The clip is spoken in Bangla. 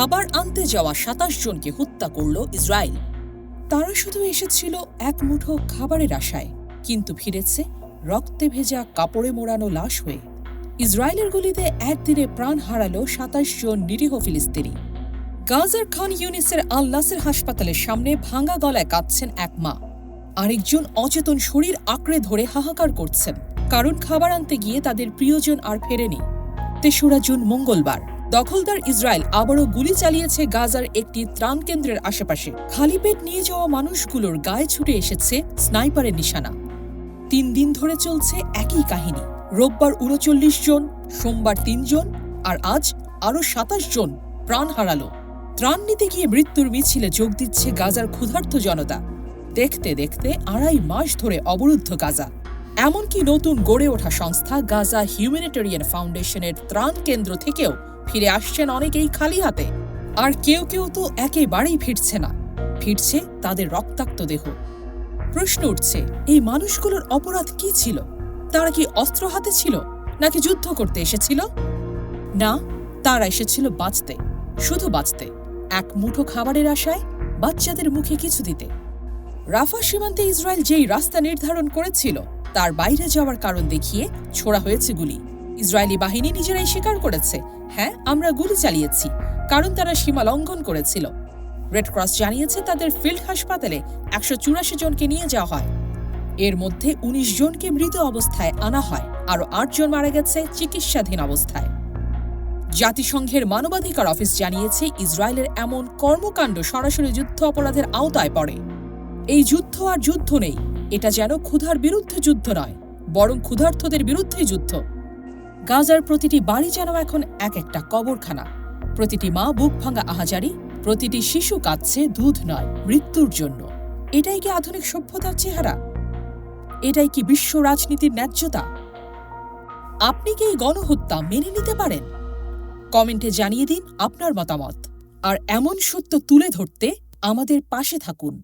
খাবার আনতে যাওয়া সাতাশ জনকে হত্যা করল ইসরায়েল। তারা শুধু এসেছিল এক মুঠো খাবারের আশায়, কিন্তু ফিরেছে রক্তে ভেজা কাপড়ে মোড়ানো লাশ হয়ে। ইসরায়েলের গুলিতে একদিনে প্রাণ হারালো সাতাশ জন নিরীহ ফিলিস্তিনি। গাজার খান ইউনিসের আল নাসের হাসপাতালের সামনে ভাঙা গলায় কাঁদছেন এক মা। আরেকজন অচেতন শরীর আঁকড়ে ধরে হাহাকার করছেন, কারণ খাবার আনতে গিয়ে তাদের প্রিয়জন আর ফেরেনি। তেসরা জুন মঙ্গলবার। দখলদার ইসরায়েল আবারও গুলি চালিয়েছে গাজার একটি ত্রাণ কেন্দ্রের আশেপাশে। খালি পেট নিয়ে যাওয়া মানুষগুলোর গায়ে ছুটে এসেছে স্নাইপারের নিশানা। তিন দিন ধরে চলছে একই কাহিনী। রোববার উনচল্লিশ জন, সোমবার তিনজন আর আজ আরও সাতাশ জন প্রাণ হারালো। ত্রাণ নিতে গিয়ে মৃত্যুর মিছিলে যোগ দিচ্ছে গাজার ক্ষুধার্ত জনতা। দেখতে দেখতে আড়াই মাস ধরে অবরুদ্ধ গাজা। এমনকি নতুন গড়ে ওঠা সংস্থা গাজা হিউম্যানিটেরিয়ান ফাউন্ডেশনের ত্রাণ কেন্দ্র থেকেও ফিরে আসছেন অনেকেই খালি হাতে। আর কেউ কেউ তো একেবারেই ফিরছে না। ফিরছে তাদের রক্তাক্ত দেহ। প্রশ্ন উঠছে, এই মানুষগুলোর অপরাধ কি ছিল? তারা কি অস্ত্র হাতে ছিল, নাকি যুদ্ধ করতে এসেছিল? না, তারা এসেছিল বাঁচতে, শুধু বাঁচতে, এক মুঠো খাবারের আশায় বাচ্চাদের মুখে কিছু দিতে। রাফা সীমান্তে ইসরায়েল যেই রাস্তা নির্ধারণ করেছিল, তার বাইরে যাওয়ার কারণ দেখিয়ে ছোড়া হয়েছে গুলি। ইসরায়েলি বাহিনী নিজেরাই স্বীকার করেছে হ্যাঁ আমরা গুলি চালিয়েছি, কারণ তারা সীমা লঙ্ঘন করেছিল। রেড ক্রস জানিয়েছে তাদের ফিল্ড হাসপাতালে একশো চুরাশি জনকে নিয়ে যাওয়া হয়। এর মধ্যে ১৯ জনকে মৃত অবস্থায় আনা হয়, আরও আটজন মারা গেছে চিকিৎসাধীন অবস্থায়। জাতিসংঘের মানবাধিকার অফিস জানিয়েছে ইসরায়েলের এমন কর্মকাণ্ড সরাসরি যুদ্ধ অপরাধের আওতায় পড়ে। এই যুদ্ধ আর যুদ্ধ নেই, এটা যেন ক্ষুধার বিরুদ্ধে যুদ্ধ নয়, বরং ক্ষুধার্থদের বিরুদ্ধে যুদ্ধ। গাজার প্রতিটি বাড়ি যেন এখন এক একটা কবরখানা। প্রতিটি মা বুক ভাঙা আহাজারি, প্রতিটি শিশু কাঁদছে দুধ নয়, মৃত্যুর জন্য। এটাই কি আধুনিক সভ্যতার চেহারা? এটাই কি বিশ্ব রাজনীতির ন্যায্যতা? আপনি কি এই গণহত্যা মেনে নিতে পারেন? কমেন্টে জানিয়ে দিন আপনার মতামত। আর এমন সত্য তুলে ধরতে আমাদের পাশে থাকুন।